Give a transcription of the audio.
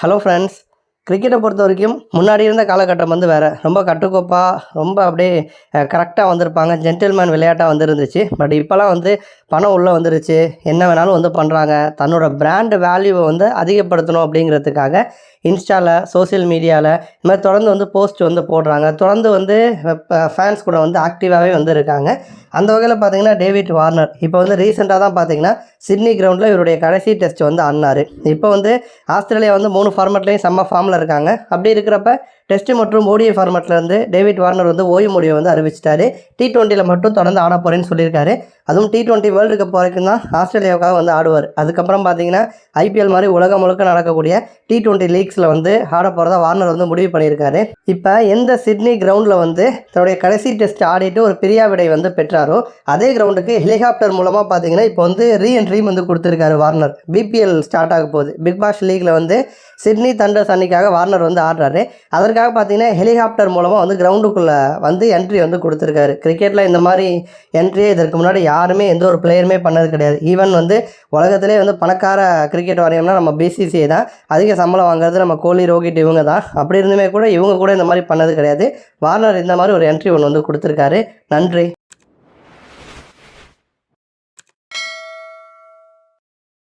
Hello friends கிரிக்கெட்டை பொறுத்த வரைக்கும் முன்னாடி இருந்த காலகட்டம் வந்து வேறு. ரொம்ப கட்டுக்கோப்பாக ரொம்ப அப்படியே கரெக்டாக வந்திருப்பாங்க. ஜென்டில்மேன் விளையாட்டாக வந்துருந்துச்சு பட் இப்போலாம் வந்து பணம் உள்ளே வந்துருச்சு. என்ன வேணாலும் வந்து பண்ணுறாங்க தன்னோட பிராண்ட் வேல்யூவை வந்து அதிகப்படுத்தணும் அப்படிங்கிறதுக்காக இன்ஸ்டாவில் சோஷியல் மீடியாவில் இந்த மாதிரி தொடர்ந்து வந்து போஸ்ட் வந்து போடுறாங்க. தொடர்ந்து வந்து ஃபேன்ஸ் கூட வந்து ஆக்டிவாகவே வந்து இருக்காங்க. அந்த வகையில் பார்த்தீங்கன்னா டேவிட் வார்னர். இப்போ வந்து ரீசெண்டாக தான் பார்த்தீங்கன்னா சிட்னி கிரவுண்டில் இவருடைய கடைசி டெஸ்ட் வந்து ஆடினார். இப்போ வந்து ஆஸ்திரேலியா வந்து மூணு ஃபார்மேட்லேயும் செம்ம ஃபார்மில் இருக்காங்க. அப்படி இருக்கிறப்ப டெஸ்ட் மற்றும் ஓடிஐ ஃபார்மேட்லேருந்து டேவிட் வார்னர் வந்து ஓய்வு முடிவை வந்து அறிவிச்சிட்டாரு. டி ட்வெண்ட்டியில் மட்டும் தொடர்ந்து ஆட போகிறேன்னு சொல்லியிருக்காரு. அதுவும் டி டுவெண்ட்டி வேர்ல்டு கப் வரைக்கும் தான் ஆஸ்திரேலியாவுக்காக வந்து ஆடுவார். அதுக்கப்புறம் பார்த்தீங்கன்னா ஐபிஎல் மாதிரி உலகம் முழுக்க நடக்கக்கூடிய டி டுவெண்ட்டி லீக்ஸில் வந்து ஆட போகிறதா வார்னர் வந்து முடிவு பண்ணியிருக்காரு. இப்போ எந்த சிட்னி கிரவுண்டில் வந்து தன்னுடைய கடைசி டெஸ்ட் ஆடிட்டு ஒரு பிரியா விடை வந்து பெற்றாரோ அதே கிரவுண்டுக்கு ஹெலிகாப்டர் மூலமாக பார்த்தீங்கன்னா இப்போ வந்து ரீஎன்ட்ரியும் வந்து கொடுத்துருக்காரு வார்னர். பிபிஎல் ஸ்டார்ட் ஆக போகுது. பிக் பாஸ் லீக்ல வந்து சிட்னி தண்டர்ஸ் அன்னைக்காக வார்னர் வந்து ஆடுறாரு. அதற்காக பார்த்தீங்கன்னா ஹெலிகாப்டர் மூலமாக வந்து கிரவுண்டுக்குள்ளே வந்து என்ட்ரி வந்து கொடுத்துருக்காரு. கிரிக்கெட்டில் இந்த மாதிரி என்ட்ரியே இதற்கு முன்னாடி யாருமே எந்த ஒரு பிளேயருமே பண்ணது கிடையாது. ஈவன் வந்து உலகத்திலே வந்து பணக்கார கிரிக்கெட் வாரியம்னா நம்ம பிசிசிஐ தான். அதிக சம்பளம் வாங்குறது நம்ம கோலி ரோஹித் இவங்க தான். அப்படி இருந்துமே கூட இவங்க கூட இந்த மாதிரி பண்ணது கிடையாது. வார்னர் இந்த மாதிரி ஒரு என்ட்ரி ஒன்று வந்து கொடுத்துருக்காரு. நன்றி.